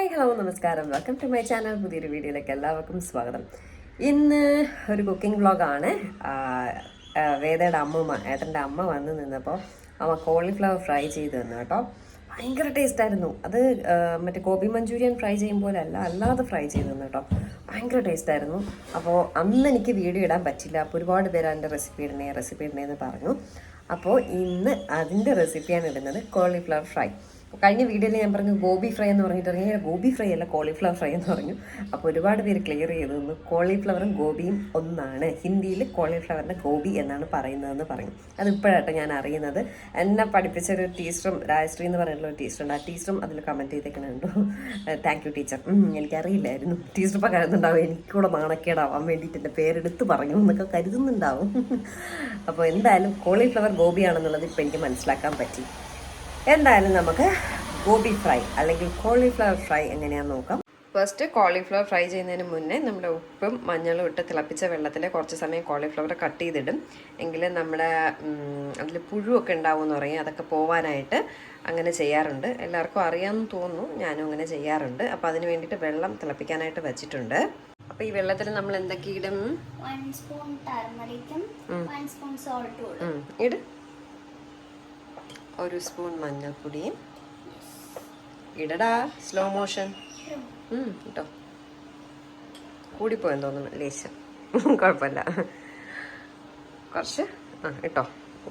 Hi hello നമസ്കാരം. Welcome to my channel പുതിയൊരു വീഡിയോയിലേക്ക് എല്ലാവർക്കും സ്വാഗതം. ഇന്ന് ഒരു കുക്കിംഗ് വ്ളോഗാണ് വേദയുടെ അമ്മൂമ്മ ഏട്ടന്റെ അമ്മ വന്ന് നിന്നപ്പോൾ അമ്മ കോളിഫ്ലവർ ഫ്രൈ ചെയ്ത് തന്നു കേട്ടോ. ഭയങ്കര ടേസ്റ്റായിരുന്നു അത് മറ്റേ കോബി മഞ്ചൂരിയൻ ഫ്രൈ ചെയ്യും പോലെ അല്ല അല്ലാതെ ഫ്രൈ ചെയ്ത് തന്നു കേട്ടോ. ഭയങ്കര ടേസ്റ്റ് ആയിരുന്നു. അപ്പോൾ അന്ന് എനിക്ക് വീഡിയോ ഇടാൻ പറ്റില്ല. അപ്പോൾ ഒരുപാട് പേര് അതിന്റെ റെസിപ്പി ഇടണേ റെസിപ്പി ഇടണേ എന്ന് പറഞ്ഞു. അപ്പോൾ ഇന്ന് അതിന്റെ റെസിപ്പിയാണ് ഇടുന്നത് കോളിഫ്ലവർ ഫ്രൈ കഴിഞ്ഞ വീഡിയോയിൽ ഞാൻ പറഞ്ഞു ഗോബി ഫ്രൈ എന്ന് പറഞ്ഞിട്ട് ഇറങ്ങി. ഗോബി ഫ്രൈ അല്ല കോളിഫ്ലവർ ഫ്രൈ എന്ന് പറഞ്ഞു. അപ്പോൾ ഒരുപാട് പേര് ക്ലിയർ ചെയ്തു തന്നു. കോളിഫ്ലവറും ഗോബിയും ഒന്നാണ്. ഹിന്ദിയിൽ കോളിഫ്ലവറിന്റെ ഗോബി എന്നാണ് പറയുന്നതെന്ന് പറഞ്ഞു. അത് ഇപ്പോഴാട്ടോ ഞാൻ അറിയുന്നത്. എന്നെ പഠിപ്പിച്ച ഒരു ടീച്ചറും രാജശ്രീ എന്ന് പറയുന്ന ഒരു ടീച്ചറുണ്ട് ആ ടീച്ചറും അതിൽ കമന്റ് ചെയ്തേക്കണുണ്ടോ താങ്ക് യു ടീച്ചർ എനിക്കറിയില്ലായിരുന്നു. ടീച്ചർ ഇപ്പോൾ കരുതുന്നുണ്ടാവും എനിക്കൂടെ നാണക്കേടാവാൻ വേണ്ടിയിട്ട് എന്റെ പേരെടുത്ത് പറഞ്ഞു എന്നൊക്കെ കരുതുന്നുണ്ടാവും. അപ്പോൾ എന്തായാലും കോളിഫ്ലവർ ഗോബിയാണെന്നുള്ളത് ഇപ്പോൾ എനിക്ക് മനസ്സിലാക്കാൻ പറ്റി. എന്തായാലും നമുക്ക് ഗോബി ഫ്രൈ അല്ലെങ്കിൽ കോളിഫ്ലവർ ഫ്രൈ എങ്ങനെയാണെന്ന് നോക്കാം. ഫസ്റ്റ് കോളിഫ്ലവർ ഫ്രൈ ചെയ്യുന്നതിന് മുന്നേ നമ്മുടെ ഉപ്പും മഞ്ഞളും ഇട്ട് തിളപ്പിച്ച വെള്ളത്തിൽ കുറച്ച് സമയം കോളിഫ്ലവർ കട്ട് ചെയ്തിടും. എങ്കിൽ നമ്മുടെ അതിൽ പുഴുവൊക്കെ ഉണ്ടാവും എന്ന് പറയും. അതൊക്കെ പോവാനായിട്ട് അങ്ങനെ ചെയ്യാറുണ്ട്. എല്ലാവർക്കും അറിയാമെന്ന് തോന്നുന്നു. ഞാനും അങ്ങനെ ചെയ്യാറുണ്ട്. അപ്പോൾ അതിന് വേണ്ടിയിട്ട് വെള്ളം തിളപ്പിക്കാനായിട്ട് വെച്ചിട്ടുണ്ട്. അപ്പോൾ ഈ വെള്ളത്തിൽ നമ്മൾ എന്തൊക്കെ ഇടും വൺ സ്പൂൺ ടർമറിക്കും വൺ സ്പൂൺ സോൾട്ടും ഇടും. ഇട്. ഒരു സ്പൂൺ മഞ്ഞൾപ്പൊടിയും. ഇടടാ സ്ലോ മോഷൻ കേട്ടോ കൂടിപ്പോയെന്ന് തോന്നുന്നു ലേശം. കുഴപ്പമില്ല. കുറച്ച് ആ ഇട്ടോ.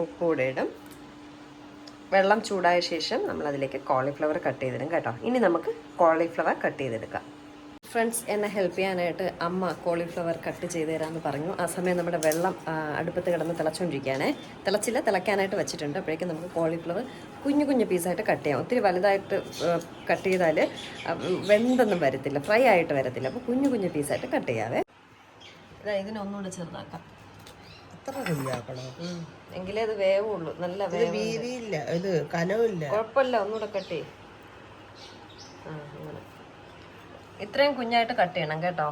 ഉപ്പൂടെ ഇടും. വെള്ളം ചൂടായ ശേഷം നമ്മൾ അതിലേക്ക് കോളിഫ്ലവർ കട്ട് ചെയ്തിടും കേട്ടോ. ഇനി നമുക്ക് കോളിഫ്ലവർ കട്ട് ചെയ്തെടുക്കാം. ഫ്രണ്ട്സ് എന്നെ ഹെൽപ്പ് ചെയ്യാനായിട്ട് അമ്മ കോളിഫ്ലവർ കട്ട് ചെയ്ത് തരാമെന്ന് പറഞ്ഞു. ആ സമയം നമ്മുടെ വെള്ളം അടുപ്പത്ത് കിടന്ന് തിളച്ചുകൊണ്ടിരിക്കുകയാണേ തിളച്ചില്ല തിളയ്ക്കാനായിട്ട് വെച്ചിട്ടുണ്ട്. അപ്പോഴേക്കും നമുക്ക് കോളിഫ്ലവർ കുഞ്ഞു കുഞ്ഞു പീസായിട്ട് കട്ട് ചെയ്യാം. ഒത്തിരി വലുതായിട്ട് കട്ട് ചെയ്താൽ വെന്തൊന്നും വരത്തില്ല ഫ്രൈ ആയിട്ട് വരത്തില്ല. അപ്പോൾ കുഞ്ഞു കുഞ്ഞു പീസായിട്ട് കട്ട് ചെയ്യാവേ. ഇതാ ഇതിനൊന്നുകൂടെ ചെറുതാക്കാം. അത്ര. എങ്കിലേ അത് വേവുള്ളൂ. നല്ല ഇത് വേവ് ഇത് കനവില്ല കുഴപ്പമില്ല ഒന്നുകൂടെ കട്ട് ചെയ്യ്. ഇത്രയും കുഞ്ഞായിട്ട് കട്ട് ചെയ്യണം കേട്ടോ.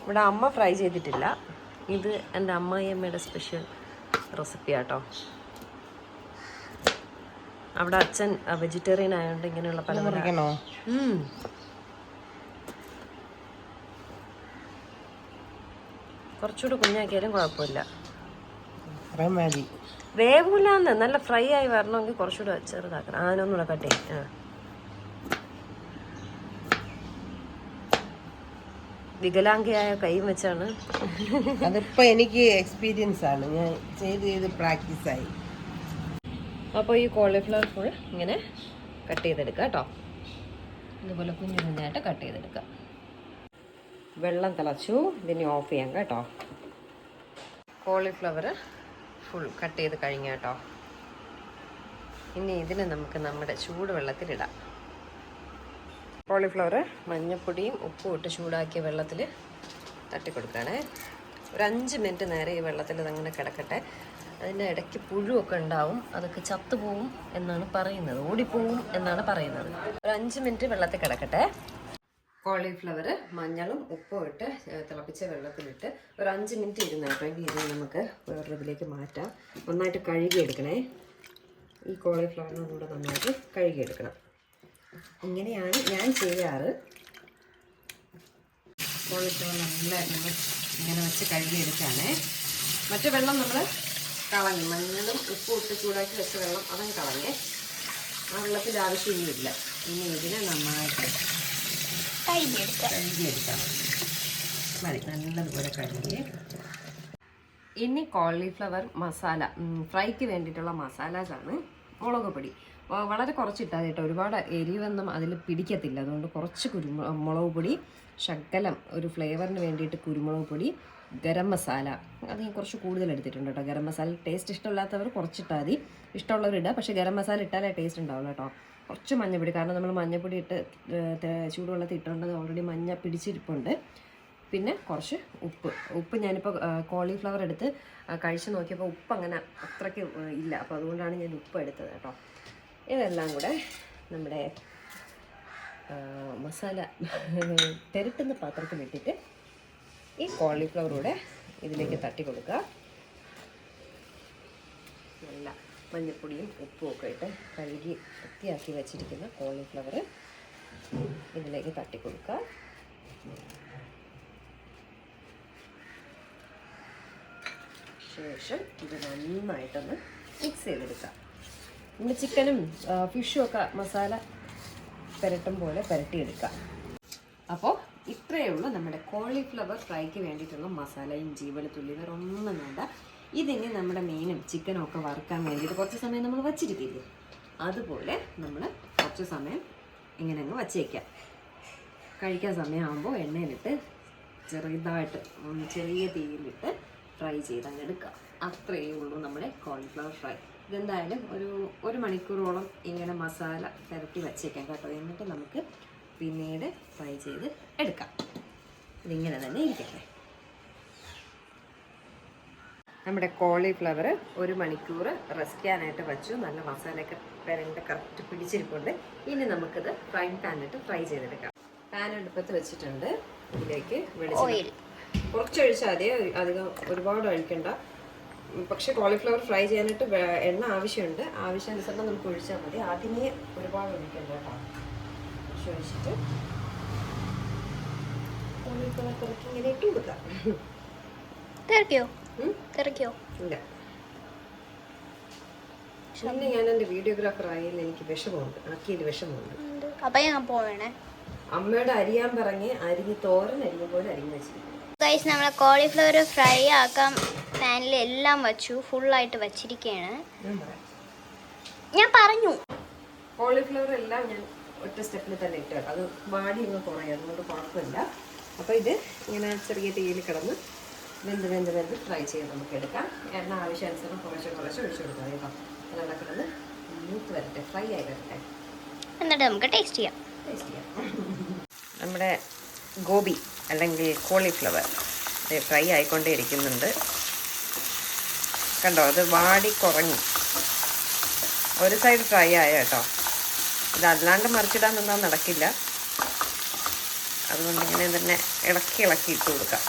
ഇവിടെ അമ്മ ഫ്രൈ ചെയ്തിട്ടില്ല. ഇത് എന്റെ അമ്മായിയമ്മയുടെ സ്പെഷ്യൽ റെസിപ്പി ആട്ടോ അവിടെ അച്ഛൻ വെജിറ്റേറിയൻ ആയതുകൊണ്ട് ഇങ്ങനെയുള്ള പല മുറിക്കണോ കുറച്ചുകൂടെ കുഞ്ഞാക്കിയാലും കുഴപ്പമില്ല. മതി. വേവൂലാന്ന്. നല്ല ഫ്രൈ ആയി വരണമെങ്കിൽ കുറച്ചുകൂടെ ചെറുതാക്കണം. ആനൊന്നുകൂടെ കട്ട് ചെയ്യും. ആ. വികലാംഗയായ കൈയും വെച്ചാണ്. അതിപ്പോ എനിക്ക് എക്സ്പീരിയൻസ് ആണ്. ഞാൻ ചെയ്ത് ചെയ്ത് പ്രാക്ടീസ് ആയി. അപ്പോൾ ഈ കോളിഫ്ലവർ ഫുൾ ഇങ്ങനെ കട്ട് ചെയ്തെടുക്കുക കേട്ടോ. ഇതുപോലെ കുഞ്ഞു കുഞ്ഞായിട്ട് കട്ട് ചെയ്തെടുക്കുക. വെള്ളം തിളച്ചു. ഇതിനെ ഓഫ് ചെയ്യാം കേട്ടോ. കോളിഫ്ലവർ ഫുൾ കട്ട് ചെയ്ത് കഴിഞ്ഞ കേട്ടോ ഇനി ഇതിനെ നമുക്ക് നമ്മുടെ ചൂടുവെള്ളത്തിലിടാം കോളിഫ്ലവർ മഞ്ഞപ്പൊടിയും ഉപ്പും ഇട്ട് ചൂടാക്കിയ വെള്ളത്തിൽ തട്ടിക്കൊടുക്കുകയാണേ ഒരു അഞ്ച് മിനിറ്റ് നേരെ ഈ വെള്ളത്തിൽ അതങ്ങനെ കിടക്കട്ടെ. അതിന്റെ ഇടയ്ക്ക് പുഴുവൊക്കെ ഉണ്ടാവും. അതൊക്കെ ചത്തുപോവും എന്നാണ് പറയുന്നത്. ഓടിപ്പോവും എന്നാണ് പറയുന്നത്. ഒരു അഞ്ച് മിനിറ്റ് വെള്ളത്തിൽ കിടക്കട്ടെ. കോളിഫ്ലവർ മഞ്ഞളും ഉപ്പും ഇട്ട് തിളപ്പിച്ച വെള്ളത്തിലിട്ട് ഒരു അഞ്ച് മിനിറ്റ് ഇരുന്ന് കേട്ടോ. എങ്കിൽ ഇത് നമുക്ക് വേറൊരു ഇതിലേക്ക് മാറ്റാം. നന്നായിട്ട് കഴുകിയെടുക്കണേ. ഈ കോളിഫ്ലവറിനും കൂടെ നന്നായിട്ട് കഴുകിയെടുക്കണം. ഇങ്ങനെയാണ് ഞാൻ ചെയ്യാറ്. കോളിഫ്ലവർ നല്ല നമ്മൾ ഇങ്ങനെ വെച്ച് കഴുകിയെടുക്കാണേ മറ്റു വെള്ളം നമ്മൾ കളഞ്ഞു. മഞ്ഞളും ഉപ്പും ഇട്ട് ചൂടാക്കി വെച്ച വെള്ളം അതും കളഞ്ഞേ ആ വെള്ളത്തിന്റെ ആവശ്യമൊന്നുമില്ല ഇനി ഇതിനെ നന്നായിട്ട് കഴുകിയെടുക്കുക കഴുകിയെടുക്കാം. മതി നല്ലതുപോലെ കഴുകി. ഇനി കോളിഫ്ലവർ മസാല ഫ്രൈക്ക് വേണ്ടിയിട്ടുള്ള മസാലാസാണ് മുളക് പൊടി. വളരെ കുറച്ചിട്ടാൽ കേട്ടോ. ഒരുപാട് എരിവൊന്നും അതിൽ പിടിക്കത്തില്ല. അതുകൊണ്ട് കുറച്ച് കുരുമു മുളക് പൊടി ശകലം ഒരു ഫ്ലേവറിന് വേണ്ടിയിട്ട് കുരുമുളക് പൊടി ഗരം മസാല. അത് ഞാൻ കുറച്ച് കൂടുതൽ എടുത്തിട്ടുണ്ട് കേട്ടോ. ഗരം മസാല ടേസ്റ്റ് ഇഷ്ടമില്ലാത്തവർ കുറച്ചിട്ടാൽ മതി. ഇഷ്ടമുള്ളവർ ഇടുക പക്ഷേ ഗരം മസാല ഇട്ടാലേ ടേസ്റ്റ് ഉണ്ടാവുള്ളൂ കേട്ടോ. കുറച്ച് മഞ്ഞപ്പൊടി കാരണം നമ്മൾ മഞ്ഞപ്പൊടി ഇട്ട് ചൂടുവെള്ളത്തിൽ ഇട്ടുകൊണ്ട് ഓൾറെഡി മഞ്ഞ പിടിച്ചിരിപ്പുണ്ട്. പിന്നെ കുറച്ച് ഉപ്പ്. ഉപ്പ് ഞാനിപ്പോൾ കോളിഫ്ലവർ എടുത്ത് കഴിച്ചു നോക്കിയപ്പോൾ ഉപ്പ് അങ്ങനെ അത്രയ്ക്ക് ഇല്ല. അപ്പോൾ അതുകൊണ്ടാണ് ഞാൻ ഉപ്പ് എടുത്തത് കേട്ടോ. ഇതെല്ലാം കൂടെ നമ്മുടെ മസാല പെരട്ടുന്ന പാത്രത്തിൽ ഇട്ടിട്ട് ഈ കോളിഫ്ലവർ കൂടെ ഇതിലേക്ക് തട്ടി കൊടുക്കുക നല്ല മഞ്ഞൾപ്പൊടിയും ഉപ്പും ഒക്കെ ഇട്ട് കഴുകി വൃത്തിയാക്കി വെച്ചിരിക്കുന്ന കോളിഫ്ലവർ ഇതിലേക്ക് തട്ടി കൊടുക്കുക ശേഷം ഇത് നന്നായിട്ടൊന്ന് മിക്സ് ചെയ്തെടുക്കാം നമ്മൾ ചിക്കനും ഫിഷും ഒക്കെ മസാല പുരട്ടും പോലെ പുരട്ടിയെടുക്കാം അപ്പോൾ ഇത്രയേ ഉള്ളൂ നമ്മുടെ കോളിഫ്ലവർ ഫ്രൈക്ക് വേണ്ടിയിട്ടുള്ള മസാല ഇഞ്ചി വെളുത്തുള്ളി വേറെ ഒന്നും വേണ്ട. ഇതിനി നമ്മുടെ മീനും ചിക്കനും ഒക്കെ വറുക്കാൻ വേണ്ടിയിട്ട് കുറച്ച് സമയം നമ്മൾ വച്ചിരിക്കില്ലേ? അതുപോലെ നമ്മൾ കുറച്ച് സമയം ഇങ്ങനെ അങ്ങ് വച്ചേക്കാം കഴിക്കാൻ സമയമാകുമ്പോൾ എണ്ണയിലിട്ട് ചെറുതായിട്ട് ചെറിയ തീയിലിട്ട് ഫ്രൈ ചെയ്ത് അങ്ങ് എടുക്കുക അത്രയേ ഉള്ളൂ നമ്മുടെ കോൺഫ്ലവർ ഫ്രൈ. ഇതെന്തായാലും ഒരു ഒരു മണിക്കൂറോളം ഇങ്ങനെ മസാല പുരട്ടി വച്ചേക്കാം കേട്ടോ. എന്നിട്ട് നമുക്ക് പിന്നീട് ഫ്രൈ ചെയ്ത് എടുക്കാം. ഇതിങ്ങനെ തന്നെ ഇരിക്കട്ടെ. നമ്മുടെ കോളിഫ്ലവർ ഒരു മണിക്കൂർ റെസ്റ്റ് ചെയ്യാനായിട്ട് വെച്ചു. നല്ല മസാലയൊക്കെ പെരണ്ട് കറക്റ്റ് പിടിച്ചിരിപ്പുണ്ട്. ഇനി നമുക്കിത് ഫ്രൈ പാനിലിട്ട് ഫ്രൈ ചെയ്തെടുക്കാം. പാൻ എടുപ്പത്ത് വെച്ചിട്ടുണ്ട്. ഇതിലേക്ക് വെളിച്ചെണ്ണ. കുറച്ചൊഴിച്ചാൽ അതേ മതി. അധികം ഒരുപാട് ഒഴിക്കണ്ട. പക്ഷേ കോളിഫ്ലവർ ഫ്രൈ ചെയ്യാനായിട്ട് എണ്ണ ആവശ്യമുണ്ട്. ആവശ്യാനുസരണം നമുക്ക് ഒഴിച്ചാൽ മതി. ആദ്യമേ ഒരുപാട് ഒഴിക്കണ്ട കേട്ടോ. കുറച്ച് ഒഴിച്ചിട്ട് കോളിഫ്ലവർ കുറച്ച് ഇങ്ങനെ ഇട്ട് കൊടുക്കാം തിരക്കിയോ ഇല്ല. പിന്നെ ഞാൻ എന്റെ വീഡിയോഗ്രാഫർ ആയതിൽ എനിക്ക് വിഷമമുണ്ട്. ആക്കിയതിൽ വിഷമമുണ്ട്. അപ്പൊ ഞാൻ പോവേണേ. അമ്മയുടെ അരിയാൻ പറഞ്ഞ് അരിഞ്ഞ് തോരൻ അരിഞ്ഞ പോലെ അരിഞ്ഞ് വെച്ചിരിക്കും ഗൈസ് നമ്മൾ കോളിഫ്ലവർ ഫ്രൈ ആക്കാൻ പാനിൽ എല്ലാം വച്ചു. ഫുള്ളായിട്ട് വച്ചിരിക്കുകയാണ് ഞാൻ പറഞ്ഞു. കോളിഫ്ലവർ എല്ലാം ഞാൻ ഒറ്റ സ്റ്റെപ്പിൽ തന്നെ ഇട്ട് അത് വാടി ഒന്ന് കുറയും. അതുകൊണ്ട് കുഴപ്പമില്ല. അപ്പോൾ ഇത് ഇങ്ങനെ ചെറിയ തീയിൽ കിടന്ന് വെന്ത് വെന്ത് വെന്ത് ഫ്രൈ ചെയ്ത് നമുക്ക് എടുക്കാം എണ്ണ ആവശ്യാനുസരണം കുറച്ച് കുറച്ച് ഒഴിച്ചു കൊടുക്കാം കേട്ടോ. അതവിടെ കിടന്ന് മൂത്ത് വരട്ടെ ഫ്രൈ ആയി വരട്ടെ. എന്നിട്ട് നമുക്ക് ടേസ്റ്റ് ചെയ്യാം. ടേസ്റ്റ് ചെയ്യാം. നമ്മുടെ ഗോബി അല്ലെങ്കിൽ കോളിഫ്ലവർ ഫ്രൈ ആയിക്കൊണ്ടേ ഇരിക്കുന്നുണ്ട് കണ്ടോ അത് വാടി കുറഞ്ഞു. ഒരു സൈഡ് ഫ്രൈ ആയ കേട്ടോ. ഇത് അല്ലാണ്ട് മറിച്ചിടാൻ നിന്നാൽ നടക്കില്ല. അതുകൊണ്ട് ഇങ്ങനെ തന്നെ ഇളക്കി ഇളക്കി ഇട്ട് കൊടുക്കാം.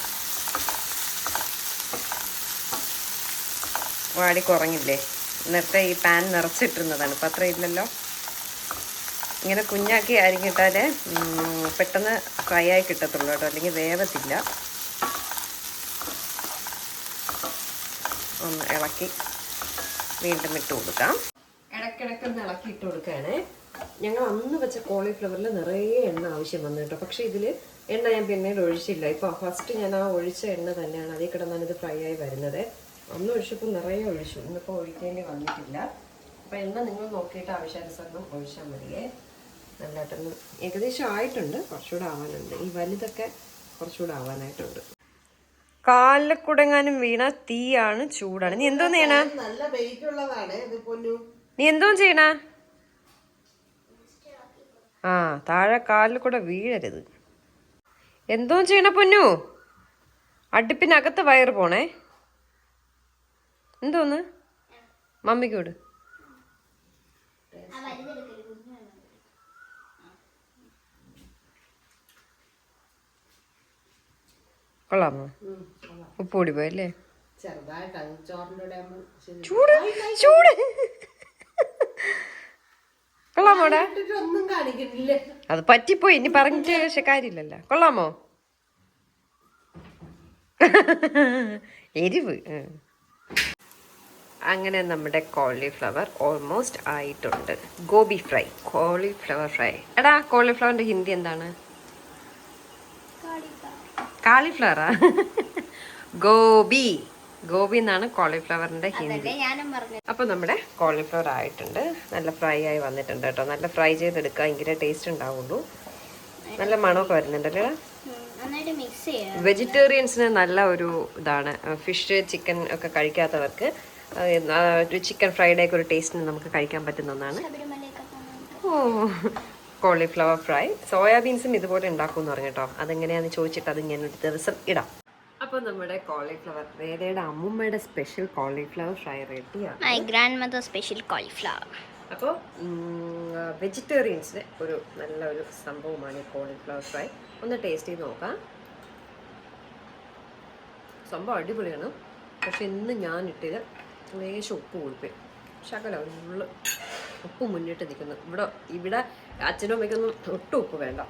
വാടി കുറഞ്ഞില്ലേ? നേരത്തെ ഈ പാൻ നിറച്ചിട്ടിരുന്നതാണ്. ഇപ്പം അത്ര ഇല്ലല്ലോ. ഇങ്ങനെ കുഞ്ഞാക്കി അരിഞ്ഞിട്ടാൽ പെട്ടെന്ന് ഫ്രൈ ആയി കിട്ടത്തുള്ളൂ കേട്ടോ. അല്ലെങ്കിൽ വേവത്തില്ല. ഒന്ന് ഇളക്കി വീണ്ടും ഇട്ട് കൊടുക്കാം. ഇടക്കിടക്ക് ഒന്ന് ഇളക്കി ഇട്ട് കൊടുക്കുകയാണേ. ഞങ്ങൾ അന്ന് വെച്ച കോളിഫ്ലവറിൽ നിറയെ എണ്ണ ആവശ്യം വന്നു കേട്ടോ. പക്ഷേ ഇതിൽ എണ്ണ ഞാൻ പിന്നീട് ഒഴിച്ചില്ല. ഇപ്പോൾ ഫസ്റ്റ് ഞാൻ ആ ഒഴിച്ച എണ്ണ തന്നെയാണ് അതിൽ കിടന്നാണ് ഇത് ഫ്രൈ ആയി വരുന്നത്. അന്ന് ഒഴിച്ചപ്പോൾ നിറയെ ഒഴിച്ചു ഇന്നിപ്പോൾ ഒഴിക്കേണ്ടി വന്നിട്ടില്ല. അപ്പോൾ എണ്ണ നിങ്ങൾ നോക്കിയിട്ട് ആവശ്യാനുസരണം ഒഴിച്ചാൽ മതിയേ. നല്ലതായിട്ടൊന്ന് ഏകദേശം ആയിട്ടുണ്ട്. കുറച്ചുകൂടെ ആവാനുണ്ട്. ഈ വലുതൊക്കെ കുറച്ചുകൂടെ ആവാനായിട്ടുണ്ട്. കാലിൽ കുടങ്ങാനും വീണ തീയാണ് ചൂടാണ്. നീ എന്തോ ചെയ്യണ? നല്ല വെയിറ്റ് ഉള്ളതാണ് ഇത് പൊന്നു നീ എന്തോ ചെയ്യണ? ആ താഴെ കാലിൽ കൂടെ വീഴരുത്. എന്തോ ചെയ്യണ പൊന്നു? അടുപ്പിനകത്ത് വയറ് പോണേ. എന്തോന്ന്? മമ്മിക്കോട്. കൊള്ളാമോ? ഉപ്പ് കൂടി പോയല്ലേ ചൂട് ചൂട്. കൊള്ളാമോടാ? അത് പറ്റിപ്പോയി ഇനി പറഞ്ഞിട്ട് പക്ഷെ കാര്യമില്ലല്ലോ. കൊള്ളാമോ? എരിവ്. അങ്ങനെ നമ്മുടെ കോളിഫ്ലവർ ഓൾമോസ്റ്റ് ആയിട്ടുണ്ട്. ഗോബി ഫ്രൈ കോളിഫ്ലവർ ഫ്രൈ എടാ കോളിഫ്ലവറിന്റെ ഹിന്ദി എന്താണ്? കാളിഫ്ലവറാ ഗോബി. ഗോബി എന്നാണ് കോളിഫ്ലവറിന്റെ ഹിന്ദി. അപ്പോൾ നമ്മുടെ കോളിഫ്ലവർ ആയിട്ടുണ്ട്. നല്ല ഫ്രൈ ആയി വന്നിട്ടുണ്ട് കേട്ടോ. നല്ല ഫ്രൈ ചെയ്തെടുക്കുക എങ്കിലേ ടേസ്റ്റ് ഉണ്ടാവുള്ളൂ. നല്ല മണമൊക്കെ വരുന്നുണ്ടല്ലേ വെജിറ്റേറിയൻസിന് നല്ല ഒരു ഇതാണ്. ഫിഷ് ചിക്കൻ ഒക്കെ കഴിക്കാത്തവർക്ക് ചിക്കൻ ഫ്രൈഡേക്ക് ഒരു ടേസ്റ്റിന് നമുക്ക് കഴിക്കാൻ പറ്റുന്ന ഒന്നാണ്. ഓ കോളിഫ്ലവർ ഫ്രൈ. സോയാബീൻസും ഇതുപോലെ ഉണ്ടാക്കുമെന്ന് പറഞ്ഞു കേട്ടോ. അതെങ്ങനെയാന്ന് ചോദിച്ചിട്ട് അത് ഞാൻ ഒരു ദിവസം ഇടാം. അപ്പോൾ നമ്മുടെ കോളിഫ്ലവർ വേദയുടെ അമ്മുമ്മയുടെ സ്പെഷ്യൽ കോളിഫ്ലവർ ഫ്രൈ റെഡിയാണ്. My grandmother special cauliflower അപ്പോൾ വെജിറ്റേറിയൻസിന് ഒരു നല്ല ഒരു സംഭവമാണ് ഈ കോളിഫ്ലവർ ഫ്രൈ ഒന്ന് ടേസ്റ്റ് ചെയ്ത് നോക്കാം. സംഭവം അടിപൊളിയാണ്. പക്ഷെ ഇന്ന് ഞാൻ ഇട്ടത് ലേശം ഉപ്പ് കൊടുപ്പേ ശകല ഉള്ളു ഉപ്പ് മുന്നിട്ട് നിൽക്കുന്നു. ഇവിടെ ഇവിടെ അച്ഛനും അമ്മയ്ക്കൊന്നും ഒട്ടും ഉപ്പ് വേണ്ട.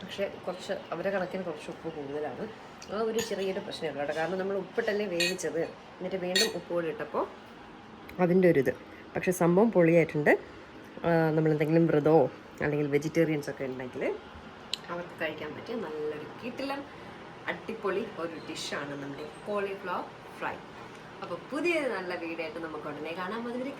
പക്ഷേ കുറച്ച് അവരെ കണക്കിന് കുറച്ച് ഉപ്പ് കൂടുതലാണ്. ആ ഒരു ചെറിയൊരു പ്രശ്നമുള്ളൂ കേട്ടോ കാരണം നമ്മൾ ഉപ്പിട്ടല്ലേ വേവിച്ചത്. എന്നിട്ട് വീണ്ടും ഉപ്പ് കൂടി ഇട്ടപ്പോൾ അതിന്റെ ഒരു ഇത്. പക്ഷെ സംഭവം പൊളിയായിട്ടുണ്ട്. നമ്മളെന്തെങ്കിലും വ്രതമോ അല്ലെങ്കിൽ വെജിറ്റേറിയൻസ് ഒക്കെ ഉണ്ടെങ്കിൽ അവർക്ക് കഴിക്കാൻ പറ്റിയ നല്ലൊരു കിട്ടിലം അടിപൊളി ഒരു ഡിഷാണ് നമ്മുടെ കോളിഫ്ലവർ ഫ്രൈ അപ്പോൾ പുതിയൊരു നല്ല വീഡിയോ ആയിട്ട് നമുക്ക് ഉടനെ കാണാം. അതുവരെ